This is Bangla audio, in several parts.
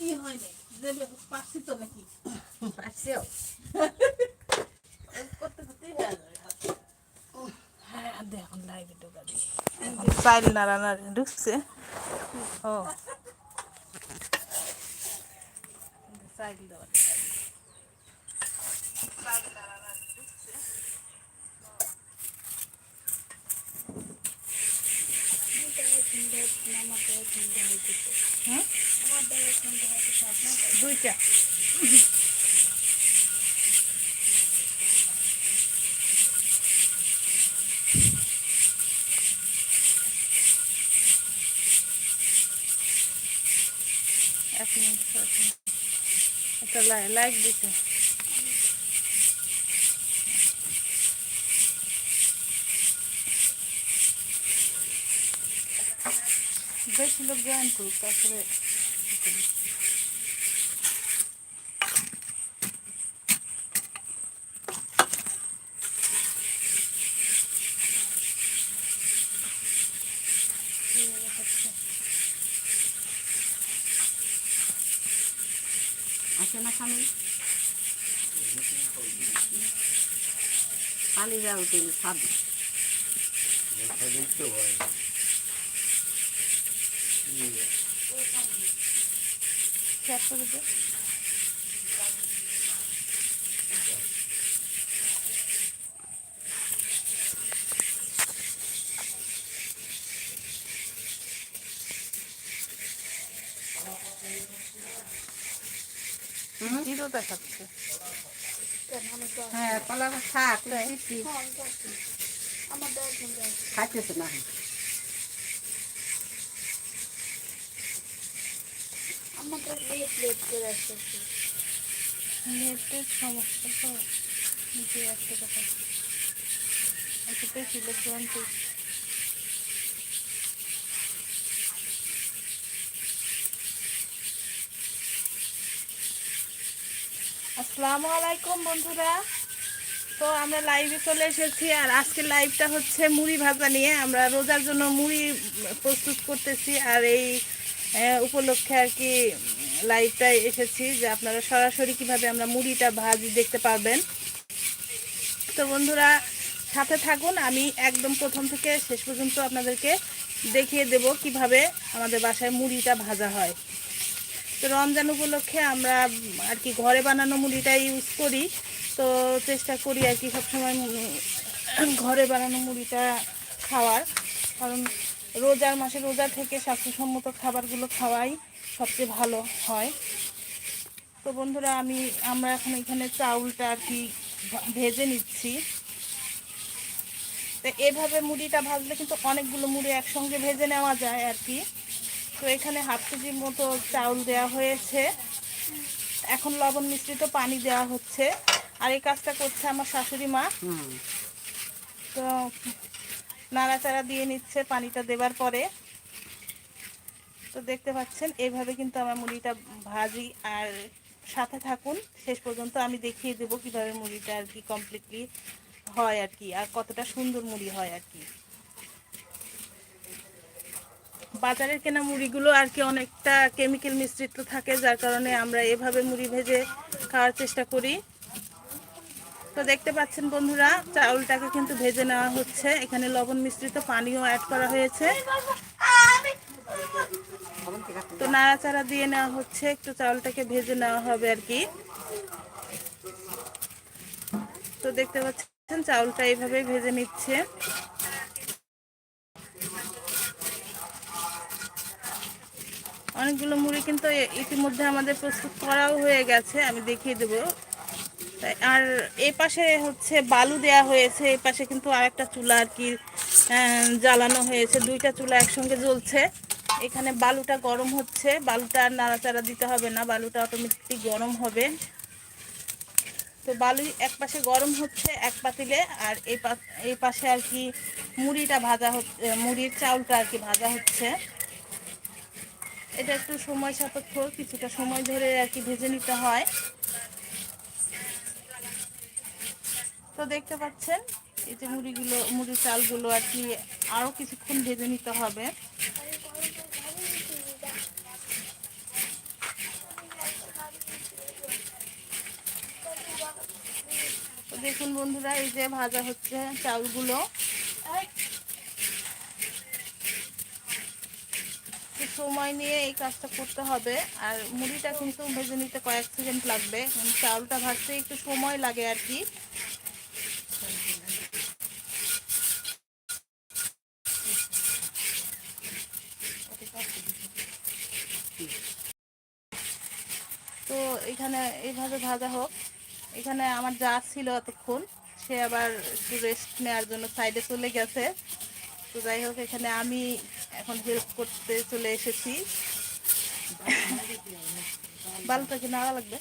ই হয়নি দেবে পাচ্ছি তো নাকি পাচ্ছেও করতে হয়ে হ্যাঁ দেখুন লাইভে ঢোকা চাইল নাড়া ঢুকছে। ও। চাইল দেওয়া। একটা লাইক দিতে বেশি লোক জয়েন করুক তারপরে ই করি। এই হলো হচ্ছে। আসে না স্বামী যাও তেল খাবে। শেয়ার করে দে জিরো দেখাচ্ছে। হ্যাঁ কলা শাক দিচ্ছি খাইতেছে না। নেটের সমস্যা তো নিজে একটা কথা। বেশি লোক আসসালামু আলাইকুম বন্ধুরা। তো আমরা লাইভে চলে এসেছি আর আজকের লাইভটা হচ্ছে মুড়ি ভাজা নিয়ে। আমরা রোজার জন্য মুড়ি প্রস্তুত করতেছি আর এই উপলক্ষে আর কি লাইভটায় এসেছি যে আপনারা সরাসরি কীভাবে আমরা মুড়িটা ভাজি দেখতে পারবেন। তো বন্ধুরা, সাথে থাকুন, আমি একদম প্রথম থেকে শেষ পর্যন্ত আপনাদেরকে দেখিয়ে দেব কীভাবে আমাদের বাসায় মুড়িটা ভাজা হয়। তো রমজান উপলক্ষে আমরা আর কি ঘরে বানানো মুড়িটা ইউজ করি। তো চেষ্টা করি আর কি সবসময় ঘরে বানানো মুড়িটা খাওয়ার। কারণ রোজার মাসে রোজা থেকে স্বাস্থ্যসম্মত খাবারগুলো খাওয়াই সবচেয়ে ভালো হয়। তো বন্ধুরা, আমি, আমরা এখন এখানে চাউলটা আর কি ভেজে নিচ্ছি। তো এভাবে মুড়িটা ভাজলে কিন্তু অনেকগুলো মুড়ি একসঙ্গে ভেজে নেওয়া যায় আর কি। তো এখানে হাফ কেজির মতো চাউল দেওয়া হয়েছে। এখন লবণ মিশ্রিত পানি দেওয়া হচ্ছে। আর এই কাজটা করছে আমার শাশুড়ি মা। তো নাড়াচাড়া দিয়ে নিচ্ছে পানিটা দেবার পরে। তো দেখতে পাচ্ছেন এইভাবে কিন্তু আমার মুড়িটা ভাজি আর সাথে থাকুন। শেষ পর্যন্ত আমি দেখিয়ে দেবো কীভাবে মুড়িটা আর কি কমপ্লিটলি হয় আর কি আর কতটা সুন্দর মুড়ি হয় আর কি। বাজারের কেনা মুড়িগুলো আর কি অনেকটা কেমিক্যাল মিশ্রিত থাকে যার কারণে আমরা এভাবে মুড়ি ভেজে খাওয়ার চেষ্টা করি। তো দেখতে পাচ্ছেন বন্ধুরা, চাউলটাকে কিন্তু ভেজে নেওয়া হচ্ছে। এখানে লবণ মিশ্রিত পানিও অ্যাড করা হয়েছে। তো নাড়াচাড়া দিয়ে নেওয়া হচ্ছে, একটু চাউলটাকে ভেজে নেওয়া হবে আর কি। তো দেখতে পাচ্ছেন, চাউলটা এইভাবে ভেজে নিচ্ছে। অনেকগুলো মুড়ি কিন্তু ইতিমধ্যে আমাদের প্রস্তুত করাও হয়ে গেছে, আমি দেখিয়ে দেবো। আর এই পাশে হচ্ছে বালু দেয়া হয়েছে এই পাশে কিন্তু আরেকটা চুলা আর কি জ্বালানো হয়েছে। দুইটা চুলা একসঙ্গে জ্বলছে। এখানে বালুটা গরম হচ্ছে। বালুটা আর নাড়াচাড়া দিতে হবে না। বালুটা অটোমেটিকলি গরম হবে। তো বালু এক পাশে গরম হচ্ছে এক পাতিলে, আর এই এই পাশে আর কি মুড়িটা ভাজা হচ্ছে, মুড়ির চাউলটা আর কি ভাজা হচ্ছে। এটা একটু সময় সাপেক্ষ, কিছুটা সময় ধরে আর কি ভেজে নিতে হয়। তো দেখতে পাচ্ছেন, এই যে মুড়িগুলো মুড়ি চালগুলো আর কি আরও কিছুক্ষণ ভেজে নিতে হবে। দেখুন বন্ধুরা, এই যে ভাজা হচ্ছে চালগুলো। সময় নিয়ে এই কাজটা করতে হবে। আর মুড়িটা কিন্তু ভেজে নিতে কয়েক সেকেন্ড লাগবে। চালটা ভাজতে একটু সময় লাগে আর কি তো এখানে এইভাবে ভাজা হোক। এখানে আমার যা ছিল এতক্ষণ, সে আবার একটু রেস্ট নেওয়ার জন্য সাইডে চলে গেছে। তো যাই হোক, এখানে আমি এখন হেল্প করতে চলে এসেছি। বালুটা কি নাড়া লাগবে।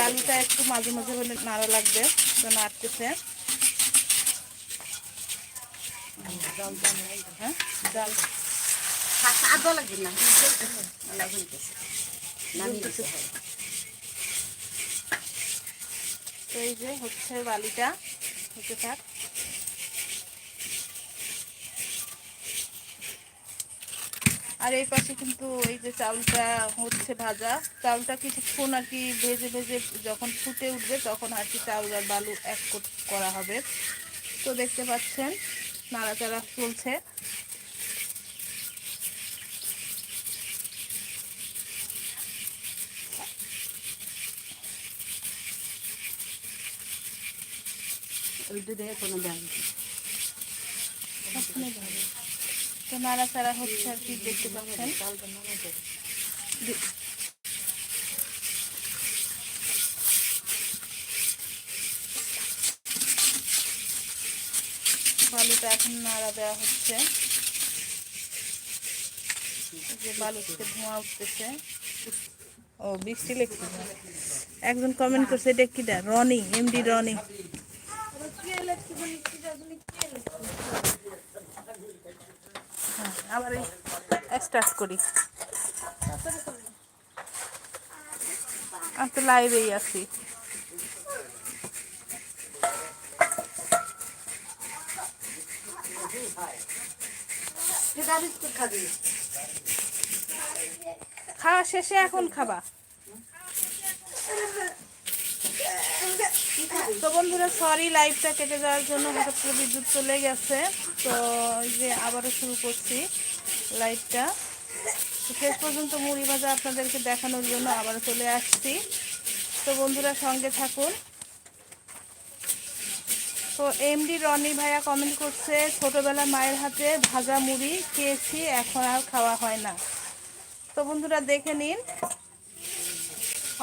বালুটা একটু মাঝে মাঝে নাড়া লাগবে, তো নাড়তেছে। হ্যাঁ? শাক তো এই যে হচ্ছে বালিটা হতে থাক আর এই পাশে কিন্তু এই যে চাউলটা হচ্ছে ভাজা, চাউলটা কিছুক্ষণ আর কি ভেজে ভেজে যখন ফুটে উঠবে তখন আর কি চাউল আর বালু এক করা হবে। তো দেখতে পাচ্ছেন, নাড়াচাড়া চলছে। ওই হচ্ছে বালুটা এখন নাড়া দেওয়া হচ্ছে। যে বালু ধোঁয়া উঠতেছে। ও, বৃষ্টি লেগছে। একজন কমেন্ট করছে, এটা কিটা? রনি এমডি রনি। আবার স্টার্ট করি। আমি তো লাইভেই আছি। খাওয়া শেষে এখন খাবা। তো বন্ধুরা সরি লাইভটা কেটে যাওয়ার জন্য হঠাৎ করে বিদ্যুৎ চলে গেছে। তো যে আবারও শুরু করছি। লাইভটা শেষ পর্যন্ত মুড়ি ভাজা আপনাদেরকে দেখানোর জন্য আবার চলে আসছি। তো বন্ধুরা, সঙ্গে থাকুন। তো এমডি রনি ভাইয়া কমেন্ট করছে ছোটবেলা মায়ের হাতে ভাজা মুড়ি খেয়েছি, এখন আর খাওয়া হয় না। তো বন্ধুরা, দেখে নিন।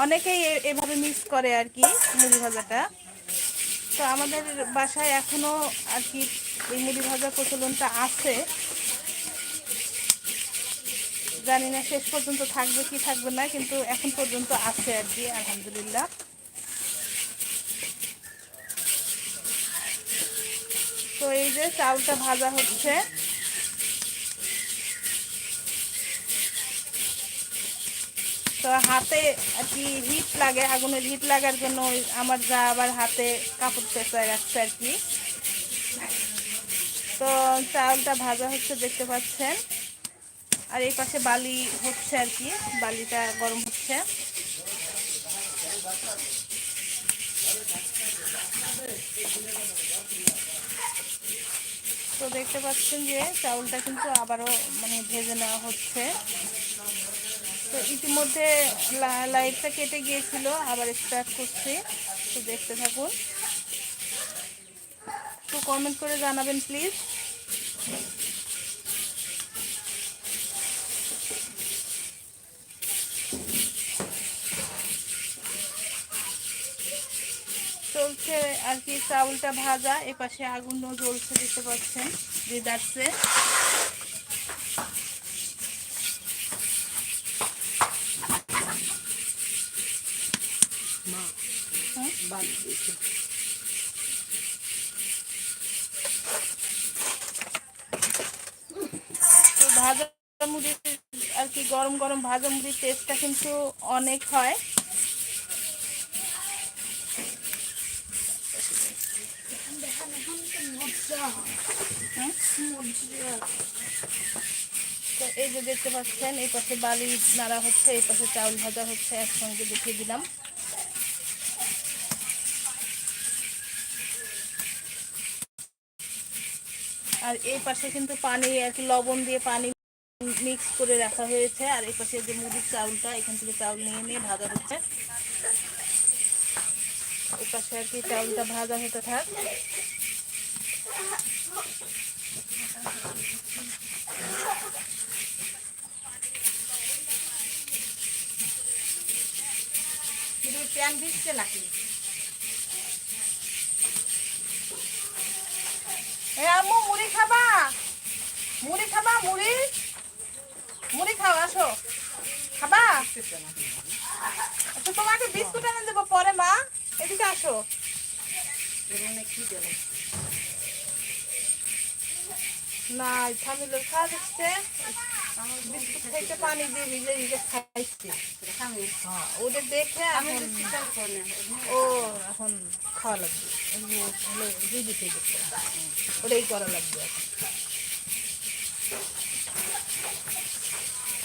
অনেকেই এভাবে মিক্স করে আর কি মুড়ি ভাজাটা। তো আমাদের বাসায় এখনও আর কি এই মুড়ি ভাজার প্রচলনটা আছে। জানি না শেষ পর্যন্ত থাকবে কি থাকবে না, কিন্তু এখন পর্যন্ত আছে আর কি, আলহামদুলিল্লাহ। তো এই যে চাউলটা ভাজা হচ্ছে। তো হাতে আর কি হিট লাগে, আগুনের হিট লাগার জন্য আমার যা আবার হাতে কাপড় পেঁচায় রাখছে আর কি। তো চাউলটা ভাজা হচ্ছে, দেখতে পাচ্ছেন। আর এই পাশে বালি হচ্ছে আর কি, বালিটা গরম হচ্ছে। তো দেখতে পাচ্ছেন যে চাউলটা কিন্তু আবারও মানে ভেজে নেওয়া হচ্ছে। তো ইতিমধ্যে লাইটটা কেটে গিয়েছিল, আবার স্টার্ট করছি। তো দেখতে থাকুন। তো কমেন্ট করে জানাবেন প্লিজ আর চাউলটা ভাজা এপাশে আগুনও জ্বলছে দেখতে পাচ্ছেন হ্যাঁ? তো ভাজা মুড়ির আর কি গরম গরম ভাজা মুড়ির টেস্টটা কিন্তু অনেক হয়। তো এই যে দেখতে পাচ্ছেন, এই পাশে বালি নাড়া হচ্ছে, এই পাশে চাউল ভাজা হচ্ছে, একসঙ্গে দেখিয়ে দিলাম। আর এই পাশে কিন্তু পানি, আর কি লবণ দিয়ে পানি মিক্স করে রাখা হয়েছে। আর এই পাশে যে মুড়ির চাউলটা, এখান থেকে চাউল নিয়ে নিয়ে ভাজা হচ্ছে। এই পাশে আর কি চাউলটা ভাজা হতে থাক। প্যান ভিজছে নাকি? মুড়ি খাবা? মুড়ি খাবা, মুড়ি? মুড়ি খাও, আসো। খাবা? আচ্ছা তোমাকে বিস্কুট এনে দেবো পরে, মা। এদিকে আসো। এর কি দেবো না ফামিলের খাওয়া দিচ্ছে। বিস্কুট থেকে পানি দিয়ে ভিজে ভিজে খাইছে। আমি হ্যাঁ ওদের দেখে আমি এখন চিন্তা করে ও এখন খাওয়া লাগবে। এগুলো হলো রেডি থেকে ওটাই করা লাগবে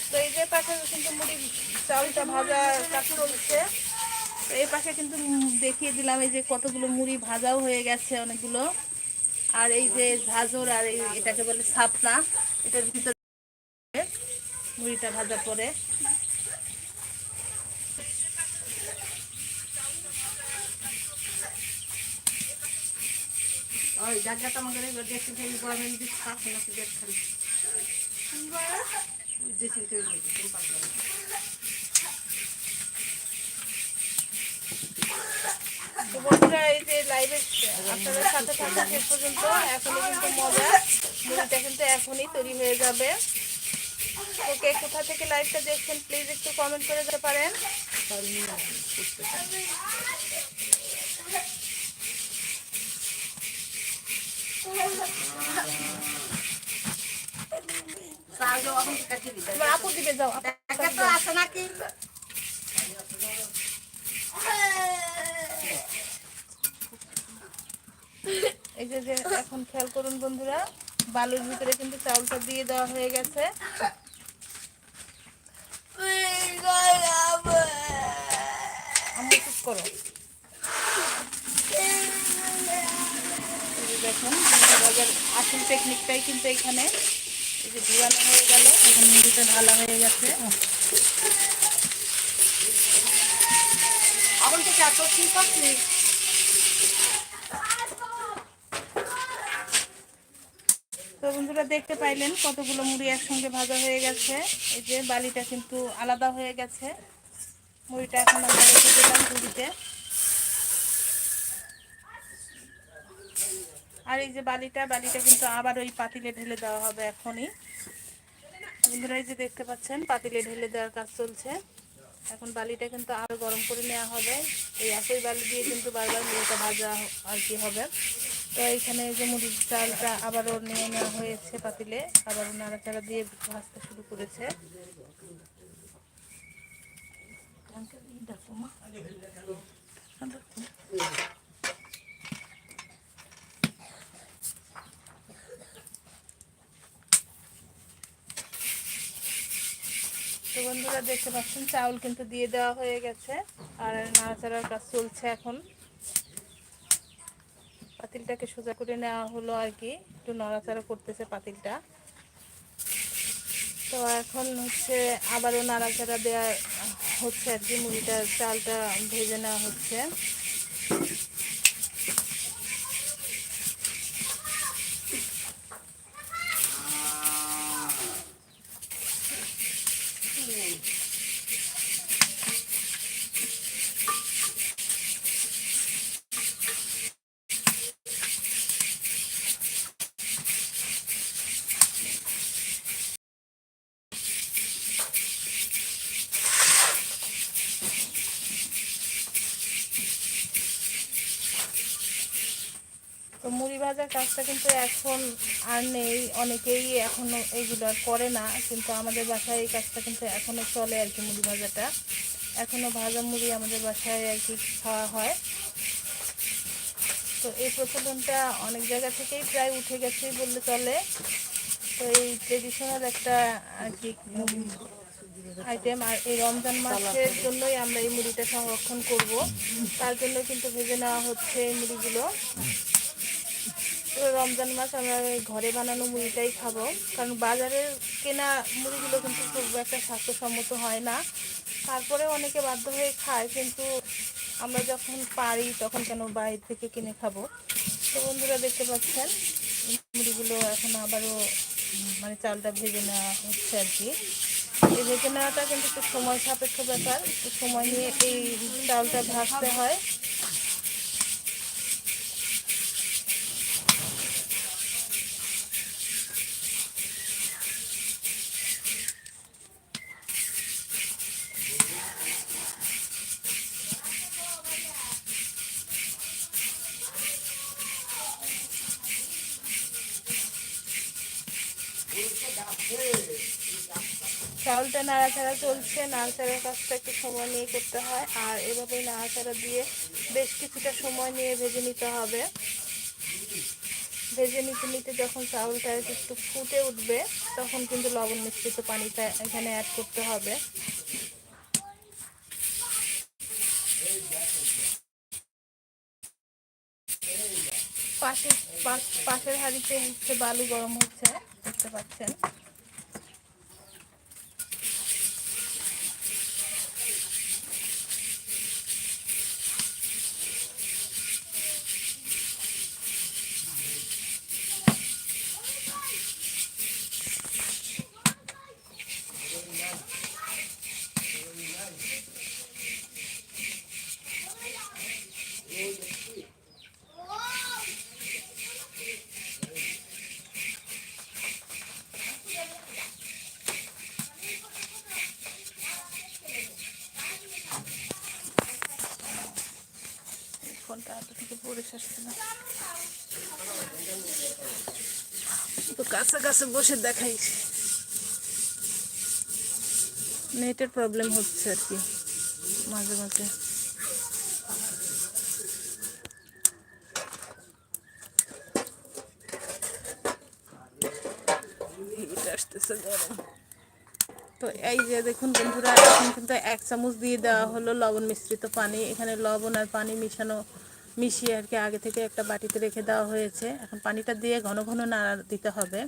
তো এই যে পাশে কিন্তু মুড়ি চাউলটা ভাজা চলছে। তো এই পাশে কিন্তু দেখিয়ে দিলাম এই যে কতগুলো মুড়ি ভাজাও হয়ে গেছে অনেকগুলো। আর এই যে ঝাঁঝর আর এই এটাকে বলে সাপনা এটার ভিতরে মুড়িটা ভাজা পরে ওই জায়গাটা আমাকে দেখতে চাই গরমের দিকে খাস নাকি দেখছেন তো বন্ধুরা এই যে লাইভে আপনাদের সাথে থাকা শেষ পর্যন্ত। এখনই কিন্তু মজা। মুড়িটা কিন্তু এখনই তৈরি হয়ে যাবে। তো কোথা থেকে লাইভটা দেখছেন প্লিজ একটু কমেন্ট করে দিতে পারেন। আপু দিকে যাও। আপু দেখা তো আসে নাকি এই যে এখন খেয়াল করুন বন্ধুরা, বালুর ভিতরে কিন্তু চাউলটা দিয়ে দেওয়া হয়ে গেছে। চুপ করো। দেখুন আসল টেকনিকটাই কিন্তু এখানে এই যে ধুয়ানো হয়ে গেল। এখন মুড়িটা ঢালা হয়ে গেছে। এখন থেকে এত কি করছি তো বন্ধুরা দেখতে পাইলেন, কতগুলো মুড়ি একসঙ্গে ভাজা হয়ে গেছে। এই যে বালিটা কিন্তু আলাদা হয়ে গেছে। মুড়িটা এখন আমরা রেখে দিলাম ঝুড়িতে আর এই যে বালিটা বালিটা কিন্তু আবার ওই পাতিলে ঢেলে দেওয়া হবে এখনই। বন্ধুরা, এই যে দেখতে পাচ্ছেন, পাতিলে ঢেলে দেওয়ার কাজ চলছে। এখন বালিটা কিন্তু আরও গরম করে নেওয়া হবে। এই একই বালি দিয়ে কিন্তু বারবার মুড়িটা ভাজা আর কি হবে। তো এখানে যে মুড়ির চালটা আবারও নিয়ে নেওয়া হয়েছে পাতিলে, আবারও নাড়াচাড়া দিয়ে ভাজতে শুরু করেছে। বন্ধুরা দেখতে পাচ্ছেন, চাউল কিন্তু দিয়ে দেওয়া হয়ে গেছে, আর নাড়াচাড়ার কাজ চলছে এখন। পাতিলটাকে সোজা করে নেওয়া হলো আর কি। একটু নড়াচড়া করতেছে পাতিলটা। তো এখন হচ্ছে আবারও নাড়াচাড়া দেওয়া হচ্ছে আর কি, মুড়িটা, চালটা ভেজে নেওয়া হচ্ছে। কাজটা কিন্তু এখন আর নেই। অনেকেই এখনও এগুলো করে না, কিন্তু আমাদের বাসায় এই কাজটা কিন্তু এখনও চলে আর কি মুড়ি ভাজাটা। এখনও ভাজা মুড়ি আমাদের বাসায় আর কি খাওয়া হয়। তো এই প্রচলনটা অনেক জায়গা থেকেই প্রায় উঠে গেছে বললে চলে। তো এই ট্রেডিশনাল একটা আর কি আইটেম আর এই রমজান মাসের জন্যই আমরা এই মুড়িটা সংরক্ষণ করব। তার জন্য কিন্তু ভেজে নেওয়া হচ্ছে এই মুড়িগুলো। তো রমজান মাস আমরা ঘরে বানানো মুড়িটাই খাব। কারণ বাজারের কেনা মুড়িগুলো কিন্তু খুব একটা স্বাস্থ্যসম্মত হয় না। তারপরে অনেকে বাধ্য হয়ে খায়, কিন্তু আমরা যখন পারি তখন কেন বাইরে থেকে কিনে খাব? তো বন্ধুরা দেখতে পাচ্ছেন, মুড়িগুলো এখন আবারও মানে চালটা ভেজে নেওয়া হচ্ছে আর কি। এই ভেজে নেওয়াটা কিন্তু একটু সময় সাপেক্ষ ব্যাপার। একটু সময় নিয়ে এই চালটা ভাজতে হয়। চাউলটা নাড়াচাড়া চলছে। নাড়াচাড়ার কাজটা একটু সময় নিয়ে করতে হয়। আর এভাবেই নাড়াচাড়া দিয়ে বেশ কিছুটা সময় নিয়ে ভেজে নিতে হবে। ভেজে নিতে নিতে যখন চাউলটা একটু ফুটে উঠবে, তখন কিন্তু লবণ মিশ্রিত পানিটা এখানে অ্যাড করতে হবে। পাশের, পাশ- পাশের হাড়িতে হচ্ছে বালু গরম হচ্ছে, দেখতে পাচ্ছেন। তো কাছে কাছে বসে দেখাই। নেটের প্রবলেম হচ্ছে আর কি, মাঝে মাঝে। আসতেছে তো এই যে দেখুন বন্ধুরা, এখন কিন্তু এক চামচ দিয়ে দেওয়া হলো লবণ মিশ্রিত পানি। এখানে লবণ আর পানি মিশানো মিশিয়ে আর কি আগে থেকে একটা বাটিতে রেখে দেওয়া হয়েছে। এখন পানিটা দিয়ে ঘন ঘন নাড়া দিতে হবে।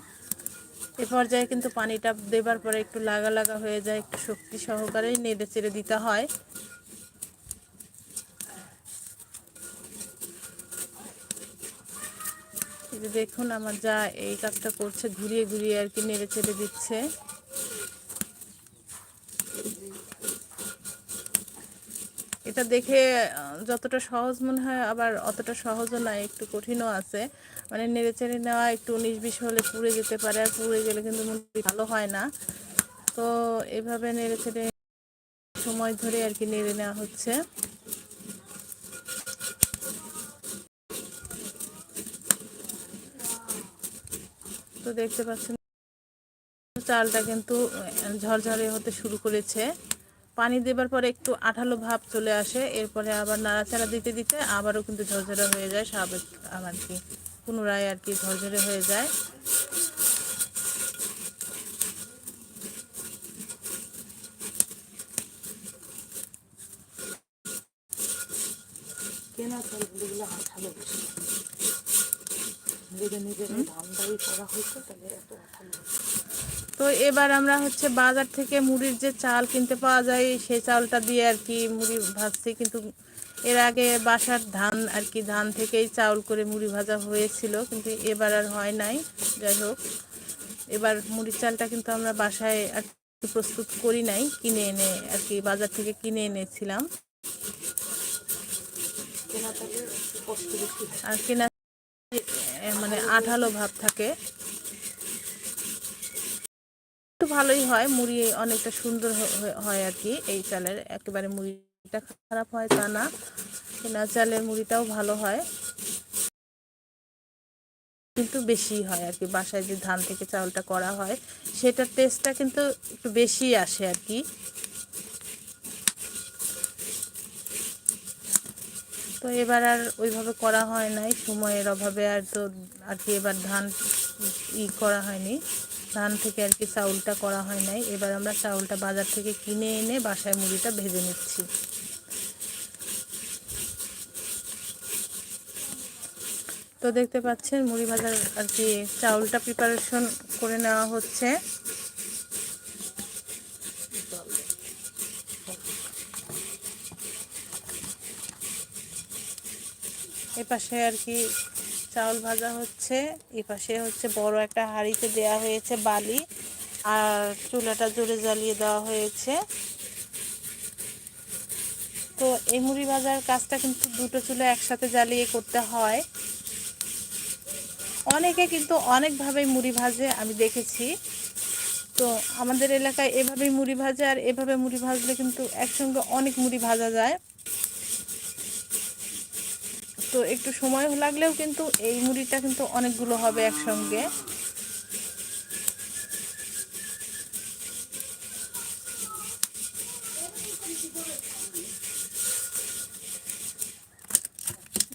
এ পর্যায়ে কিন্তু পানিটা দেবার পরে একটু লাগা লাগা হয়ে যায়, একটু শক্তি সহকারেই নেড়ে চেড়ে দিতে হয়। দেখুন আমার যা এই কাজটা করছে, ঘুরিয়ে ঘুরিয়ে আর কি নেড়ে চেড়ে দিচ্ছে। এটা দেখে যতটা সহজ মনে হয়, আবার অতটা সহজও নয় একটু কঠিনও আছে। মানে নেড়ে চেড়ে নেওয়া, একটু উনিশ বিশ হলে পুড়ে যেতে পারে, আর পুড়ে গেলে কিন্তু মুরগি ভালো হয় না। তো এভাবে নেড়ে চেড়ে সময় ধরে আর কি নেড়ে নেওয়া হচ্ছে। তো দেখতে পাচ্ছেন, চালটা কিন্তু ঝরঝরে হতে শুরু করেছে। পানি দেবার পরে একটু আঠালো ভাব চলে আসে, এরপরে আবার নাড়াচাড়া দিতে দিতে আবারও কিন্তু ঝরঝরে হয়ে যায়, স্বাভাবিক আর কি, পুনরায় আর কি ঝরঝরে হয়ে যায়। কেনা চালগুলো আঠালো নিজের ধান্দাই করা হয়েছে তাহলে এত আঠালো তো এবার আমরা হচ্ছে বাজার থেকে মুড়ির যে চাল কিনতে পাওয়া যায়, সেই চালটা দিয়ে আর কি মুড়ি ভাজছি। কিন্তু এর আগে বাসার ধান আর কি, ধান থেকেই চাউল করে মুড়ি ভাজা হয়েছিল, কিন্তু এবার আর হয় নাই। যাই হোক, এবার মুড়ির চালটা কিন্তু আমরা বাসায় আর কি প্রস্তুত করি নাই, কিনে এনে আর কি বাজার থেকে কিনে এনেছিলাম। আর কেনা মানে আঠালো ভাব থাকে। একটু ভালোই হয়। মুড়ি অনেকটা সুন্দর হয় আর কি এই চালের একেবারে মুড়িটা খারাপ হয় তা না। কেনা চালের মুড়িটাও ভালো হয়। কিন্তু বেশি হয় আর কি বাসায় যে ধান থেকে চাউলটা করা হয়, সেটার টেস্টটা কিন্তু একটু বেশি আসে আর কি তো এবার আর ওইভাবে করা হয় নাই। সময়ের অভাবে আর তো আর কি এবার ধান ই করা হয়নি। ধান থেকে আর কি চাউলটা করা হয় নাই। এবার আমরা চাউলটা বাজার থেকে কিনে এনে বাসায় মুড়িটা ভেজে নিচ্ছি। তো দেখতে পাচ্ছেন, মুড়ি ভাজার আর কি চাউলটা প্রিপারেশন করে নেওয়া হচ্ছে। এ পাশে আর কি চাউল ভাজা হচ্ছে এ পাশে হচ্ছে বড় একটা হাঁড়িতে দেয়া হয়েছে বালি, আর চুলাটা জোরে জ্বালিয়ে দেওয়া হয়েছে। তো এই মুড়ি ভাজার কাজটা কিন্তু দুটো চুলা একসাথে জ্বালিয়ে করতে হয়। অনেকে কিন্তু অনেকভাবেই মুড়ি ভাজে, আমি দেখেছি। তো আমাদের এলাকায় এভাবেই মুড়ি ভাজে, আর এভাবে মুড়ি ভাজলে কিন্তু একসঙ্গে অনেক মুড়ি ভাজা যায়। তো একটু সময় লাগলেও কিন্তু এই মুড়িটা কিন্তু অনেকগুলো হবে একসঙ্গে।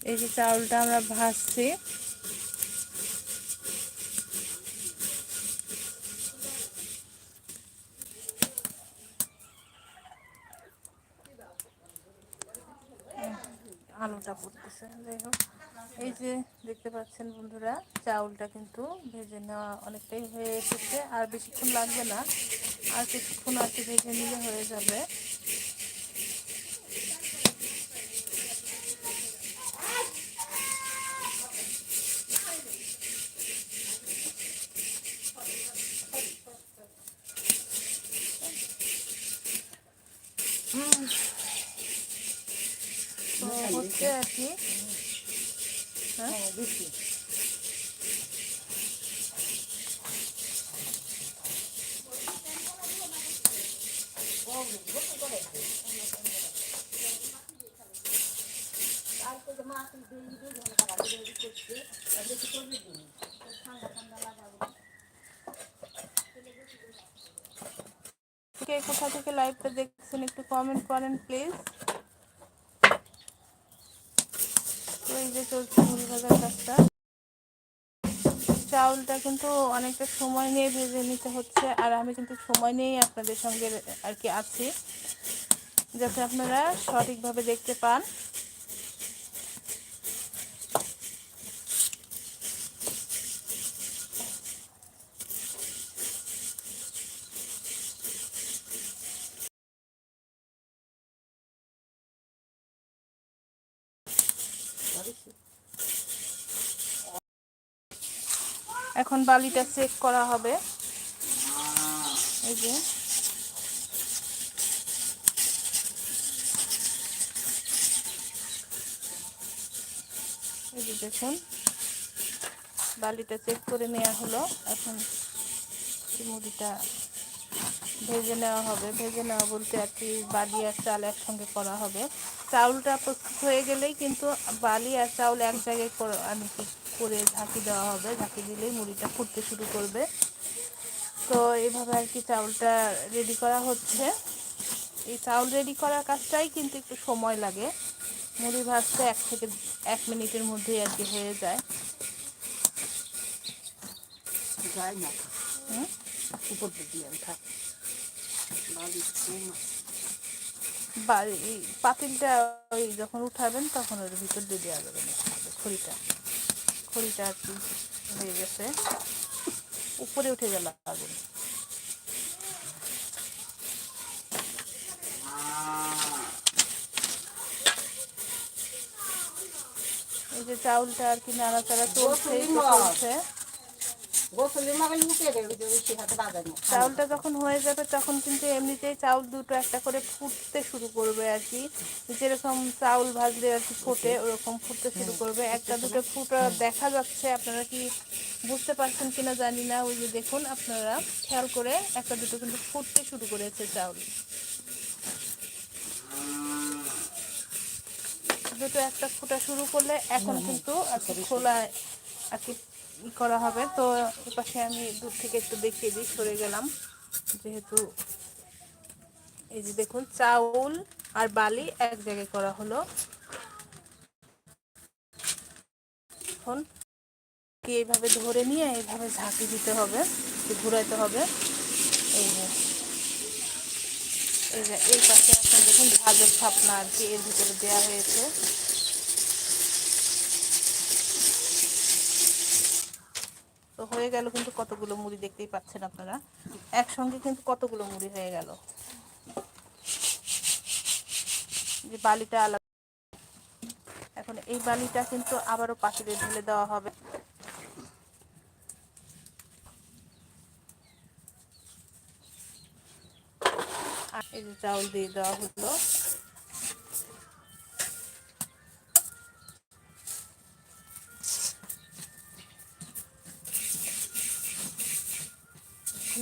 এই যে চাউলটা আমরা ভাজছি। আলুটা পড়তেছে যাই হোক, এই যে দেখতে পাচ্ছেন বন্ধুরা, চাউলটা কিন্তু ভেজে নেওয়া অনেকটাই হয়ে এসেছে। আর বেশিক্ষণ লাগবে না, আর কিছুক্ষণ আর ভেজে নিলে হয়ে যাবে তো হচ্ছে আর কি হ্যাঁ বেশি কে কোথা থেকে লাইভটা দেখছেন একটু কমেন্ট করেন প্লিজ তো এই যে চলছে মুড়ি ভাজার কাজটা। চাউলটা কিন্তু অনেকটা সময় নিয়ে ভেজে নিতে হচ্ছে, আর আমি কিন্তু সময় নিয়েই আপনাদের সঙ্গে আর কি আছি, যাতে আপনারা সঠিকভাবে দেখতে পান এখন বালিটা চেক করা হবে। এই যে। এই যে দেখুন, বালিটা চেক করে নেওয়া হলো। এখন মুড়িটা ভেজে নেওয়া হবে। ভেজে নেওয়া বলতে আর কি বালি আর চাল একসঙ্গে করা হবে। চাউলটা প্রস্তুত হয়ে গেলেই কিন্তু বালি আর চাউল এক জায়গায় আমি কি করে ঝাঁকি দেওয়া হবে। ঝাঁকি দিলেই মুড়িটা ফুটতে শুরু করবে। তো এইভাবে আর কি চাউলটা রেডি করা হচ্ছে। এই চাউল রেডি করার কাজটাই কিন্তু একটু সময় লাগে। মুড়ি ভাজতে এক থেকে এক মিনিটের মধ্যেই আর কি হয়ে যায়। যায় না? উপর দিয়ে থাক। পাতিলটা ওই যখন উঠাবেন তখন ওর ভিতর দিয়ে দেওয়া যাবে না খড়িটা খড়িটা আর কি হয়ে গেছে। উপরে উঠে গেল আগুন। এই যে চাউলটা আর কি নাড়াচাড়া চলছে চলছে। চাউলটা যখন হয়ে যাবে তখন কিন্তু এমনিতেই চাউল দুটো একটা করে ফুটতে শুরু করবে আর কি। যেরকম চাউল ভাজলে আর কি ফোটে ওরকম ফুটতে শুরু করবে। একটা দুটো ফুটা দেখা যাচ্ছে আপনারা কি বুঝতে পারছেন কিনা জানি না ওই যে দেখুন আপনারা খেয়াল করে একটা দুটো কিন্তু ফুটতে শুরু করেছে চাউল। দুটো একটা ফুটা শুরু করলে এখন কিন্তু আর কি খোলা আর কি করা হবে। তো এপাশে আমি দূর থেকে একটু দেখিয়ে দিই, সরে গেলাম। যেহেতু এই যে দেখুন, চাউল আর বালি এক জায়গায় করা হলো। এখন কি এইভাবে ধরে নিয়ে এইভাবে ঝাঁকি দিতে হবে ঘুরাইতে হবে। এই যে এই যে, এই পাশে এখন দেখুন ঝাঁঝের ছাপনা আর কি এর ভিতরে দেওয়া হয়েছে। হয়ে গেল কিন্তু কতগুলো মুড়ি দেখতেই পাচ্ছেন আপনারা। একসঙ্গে কিন্তু কতগুলো মুড়ি হয়ে গেল। যে বালিটা আলাদা। এখন এই বালিটা কিন্তু আবারও পাখিতে ঢেলে দেওয়া হবে। এই যে চাউল দিয়ে দেওয়া হলো।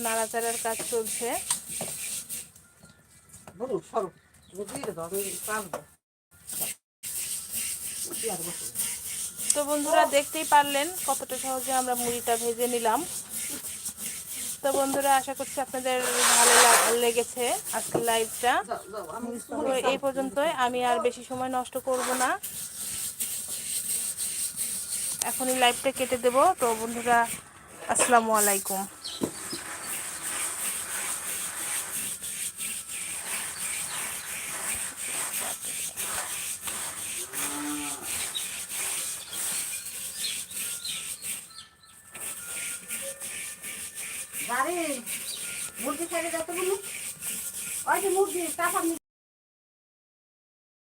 নাড়াচাড়ার কাজ চলছে। তো বন্ধুরা দেখতেই পারলেন কতটা সহজে আমরা মুড়িটা ভেজে নিলাম। তো বন্ধুরা আশা করছি আপনাদের ভালো লাগ- লেগেছে আজকের লাইভটা। এই পর্যন্তই আমি আর বেশি সময় নষ্ট করব না। এখনই লাইভটা কেটে দেব। তো বন্ধুরা আসসালামু আলাইকুম।